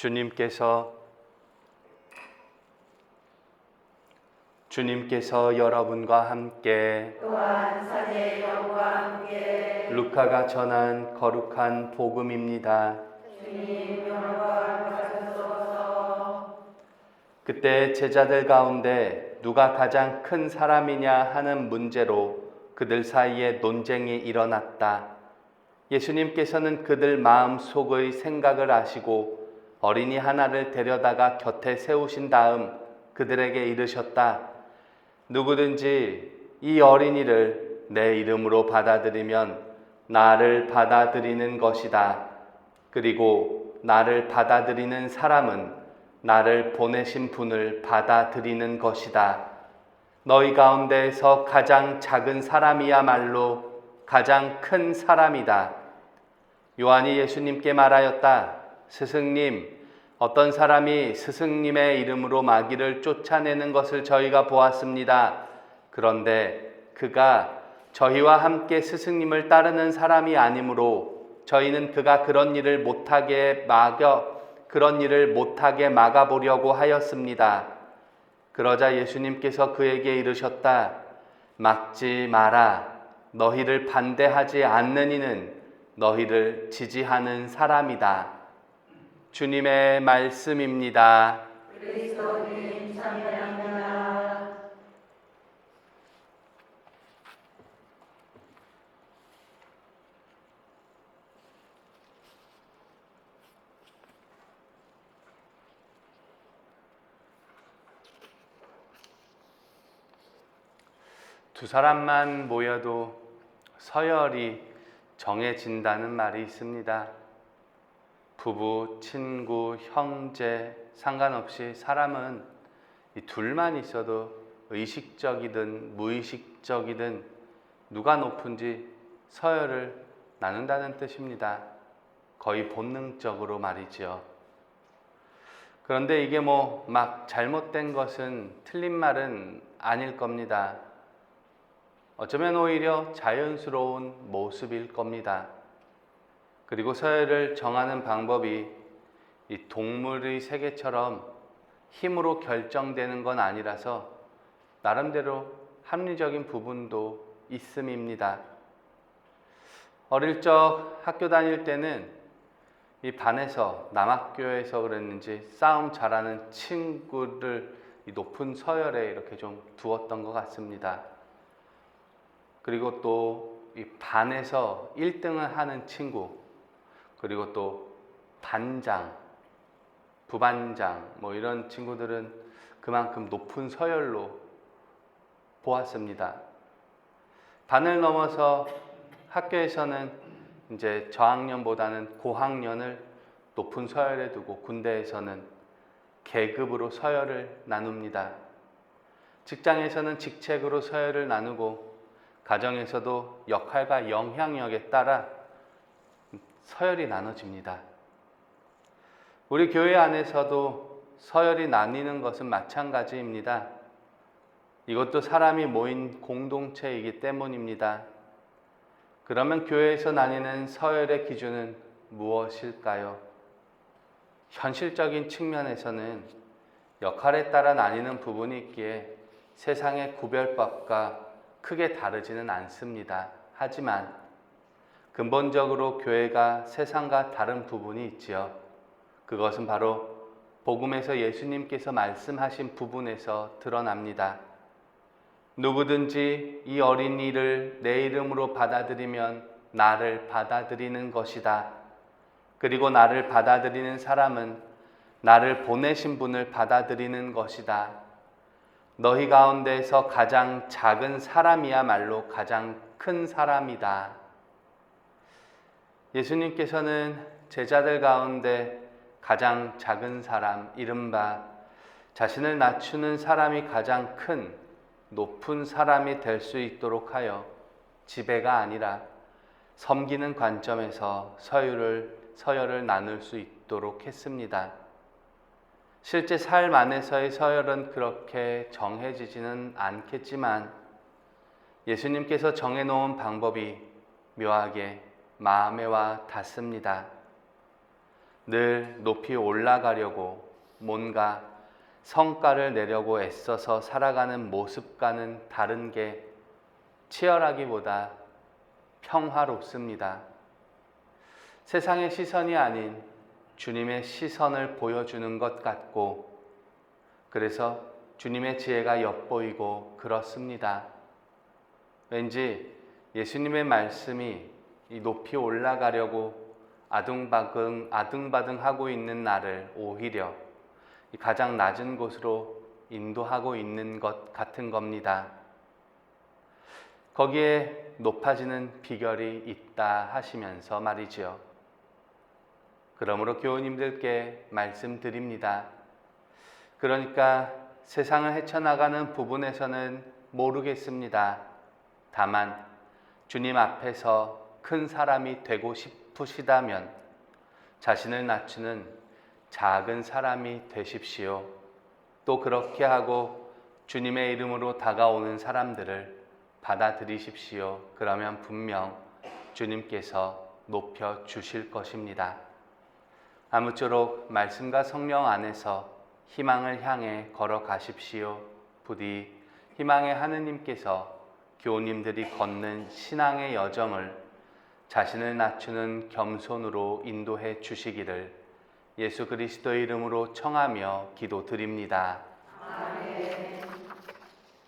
주님께서 주님께서 여러분과 함께 또한 사제의 영과 함께 루카가 전한 거룩한 복음입니다. 주님 영광 받으소서 그때 제자들 가운데 누가 가장 큰 사람이냐 하는 문제로 그들 사이에 논쟁이 일어났다. 예수님께서는 그들 마음 속의 생각을 아시고 어린이 하나를 데려다가 곁에 세우신 다음 그들에게 이르셨다. 누구든지 이 어린이를 내 이름으로 받아들이면 나를 받아들이는 것이다. 그리고 나를 받아들이는 사람은 나를 보내신 분을 받아들이는 것이다. 너희 가운데에서 가장 작은 사람이야말로 가장 큰 사람이다. 요한이 예수님께 말하였다. 스승님, 어떤 사람이 스승님의 이름으로 마귀를 쫓아내는 것을 저희가 보았습니다. 그런데 그가 저희와 함께 스승님을 따르는 사람이 아니므로 저희는 그가 그런 일을 못하게 막여 그런 일을 못하게 막아보려고 하였습니다. 그러자 예수님께서 그에게 이르셨다. 막지 마라. 너희를 반대하지 않는 이는 너희를 지지하는 사람이다. 주님의 말씀입니다. 두 사람만 모여도 서열이 정해진다는 말이 있습니다. 부부, 친구, 형제 상관없이 사람은 이 둘만 있어도 의식적이든 무의식적이든 누가 높은지 서열을 나눈다는 뜻입니다. 거의 본능적으로 말이지요. 그런데 이게 뭐 막 잘못된 것은 틀린 말은 아닐 겁니다. 어쩌면 오히려 자연스러운 모습일 겁니다. 그리고 서열을 정하는 방법이 이 동물의 세계처럼 힘으로 결정되는 건 아니라서 나름대로 합리적인 부분도 있음입니다. 어릴 적 학교 다닐 때는 이 반에서 남학교에서 그랬는지 싸움 잘하는 친구를 이 높은 서열에 이렇게 좀 두었던 것 같습니다. 그리고 또 이 반에서 1등을 하는 친구, 그리고 또 반장, 부반장, 뭐 이런 친구들은 그만큼 높은 서열로 보았습니다. 반을 넘어서 학교에서는 이제 저학년보다는 고학년을 높은 서열에 두고 군대에서는 계급으로 서열을 나눕니다. 직장에서는 직책으로 서열을 나누고 가정에서도 역할과 영향력에 따라 서열이 나눠집니다. 우리 교회 안에서도 서열이 나뉘는 것은 마찬가지입니다. 이것도 사람이 모인 공동체이기 때문입니다. 그러면 교회에서 나뉘는 서열의 기준은 무엇일까요? 현실적인 측면에서는 역할에 따라 나뉘는 부분이 있기에 세상의 구별법과 크게 다르지는 않습니다. 하지만 근본적으로 교회가 세상과 다른 부분이 있지요. 그것은 바로 복음에서 예수님께서 말씀하신 부분에서 드러납니다. 누구든지 이 어린이를 내 이름으로 받아들이면 나를 받아들이는 것이다. 그리고 나를 받아들이는 사람은 나를 보내신 분을 받아들이는 것이다. 너희 가운데서 가장 작은 사람이야말로 가장 큰 사람이다. 예수님께서는 제자들 가운데 가장 작은 사람, 이른바 자신을 낮추는 사람이 가장 큰 높은 사람이 될 수 있도록 하여 지배가 아니라 섬기는 관점에서 서열을 서열을 나눌 수 있도록 했습니다. 실제 삶 안에서의 서열은 그렇게 정해지지는 않겠지만 예수님께서 정해 놓은 방법이 묘하게 마음에 와 닿습니다. 늘 높이 올라가려고 뭔가 성과를 내려고 애써서 살아가는 모습과는 다른 게 치열하기보다 평화롭습니다. 세상의 시선이 아닌 주님의 시선을 보여주는 것 같고, 그래서 주님의 지혜가 엿보이고 그렇습니다. 왠지 예수님의 말씀이 이 높이 올라가려고 아둥바둥 아둥바둥 하고 있는 나를 오히려 이 가장 낮은 곳으로 인도하고 있는 것 같은 겁니다. 거기에 높아지는 비결이 있다 하시면서 말이지요. 그러므로 교우님들께 말씀드립니다. 그러니까 세상을 헤쳐나가는 부분에서는 모르겠습니다. 다만 주님 앞에서 큰 사람이 되고 싶으시다면 자신을 낮추는 작은 사람이 되십시오. 또 그렇게 하고 주님의 이름으로 다가오는 사람들을 받아들이십시오. 그러면 분명 주님께서 높여 주실 것입니다. 아무쪼록 말씀과 성령 안에서 희망을 향해 걸어가십시오. 부디 희망의 하느님께서 교우님들이 걷는 신앙의 여정을 자신을 낮추는 겸손으로 인도해 주시기를 예수 그리스도의 이름으로 청하며 기도드립니다.